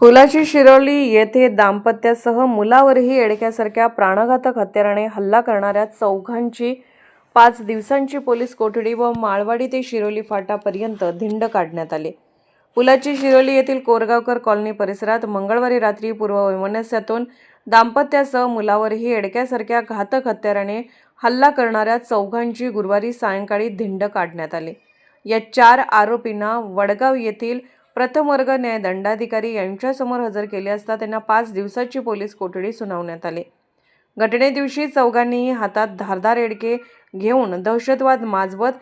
पुलाची शिरोली येथे दाम्पत्यासह मुलावरही एडक्यासारख्या प्राणघातक हत्याराने हल्ला करणाऱ्या चौघांची पाच दिवसांची पोलीस कोठडी व माळवाडी ते शिरोली फाटापर्यंत धिंड काढण्यात आली. पुलाची शिरोली येथील कोरगावकर कॉलनी परिसरात मंगळवारी रात्री पूर्व वैमनस्यातून दाम्पत्यासह मुलावरही एडक्यासारख्या घातक हत्याराने हल्ला करणाऱ्या चौघांची गुरुवारी सायंकाळी धिंड काढण्यात आली. या चार आरोपींना वडगाव येथील प्रथम वर्ग न्याय दंडाधिकारी यांच्यासमोर हजर केले असता त्यांना पाच दिवसाची पोलीस कोठडी सुनावण्यात आली. घटनेदिवशी चौघांनीही हातात धारदार एडके घेऊन दहशतवाद माजवत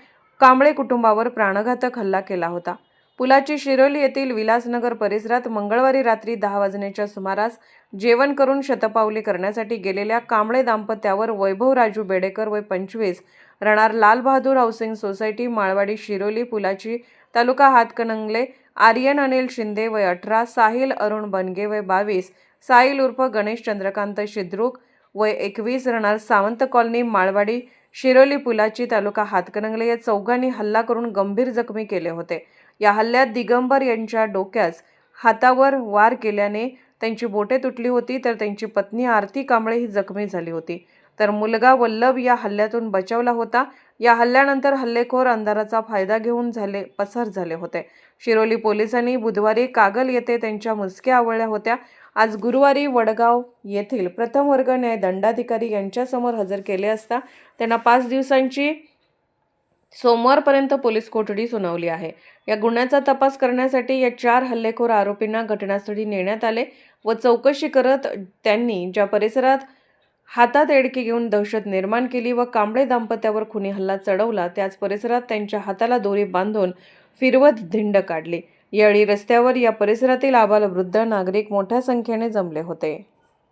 कांबळे कुटुंबावर प्राणघातक हल्ला केला होता. पुलाची शिरोली येथील विलासनगर परिसरात मंगळवारी रात्री दहा वाजण्याच्या सुमारास जेवण करून शतपावली करण्यासाठी गेलेल्या कांबळे दाम्पत्यावर वैभव राजू बेडेकर वय पंचवीस राहणार लालबहादूर हाऊसिंग सोसायटी माळवाडी शिरोली पुलाची तालुका हातकणंगले आर्यन अनिल शिंदे वय अठरा साहिल अरुण बनगे वय बावीस साहिल उर्फ गणेश चंद्रकांत शिद्रुक वय एकवीस राहणार सावंत कॉलनी माळवाडी शिरोली पुलाची तालुका हातकणंगले या चौघांनी हल्ला करून गंभीर जखमी केले होते. या हल्ल्यात दिगंबर यांच्या डोक्यास हातावर वार केल्याने त्यांची बोटे तुटली होती तर त्यांची पत्नी आरती कांबळे ही जखमी झाली होती. तर मुलगा वल्लभ या हल्ल्यातून बचावला होता. या हल्ल्यानंतर हल्लेखोर अंधाराचा फायदा घेऊन झाले पसार झाले होते. शिरोली पोलिसांनी बुधवारी कागल येथे त्यांच्या मुसक्या आवळल्या होत्या. आज गुरुवारी वडगाव येथील प्रथम वर्ग न्याय दंडाधिकारी यांच्यासमोर हजर केले असता त्यांना पाच दिवसांची सोमवारपर्यंत पोलीस कोठडी सुनावली आहे. या गुन्ह्याचा तपास करण्यासाठी या चार हल्लेखोर आरोपींना घटनास्थळी नेण्यात आले व चौकशी करत त्यांनी ज्या परिसरात हातात एडके घेऊन दहशत निर्माण केली व कांबळे दाम्पत्यावर खुनी हल्ला चढवला त्याच परिसरात त्यांच्या हाताला दोरी बांधून फिरवत धिंड काढली. यावेळी रस्त्यावर या परिसरातील आबालवृद्ध नागरिक मोठ्या संख्येने जमले होते.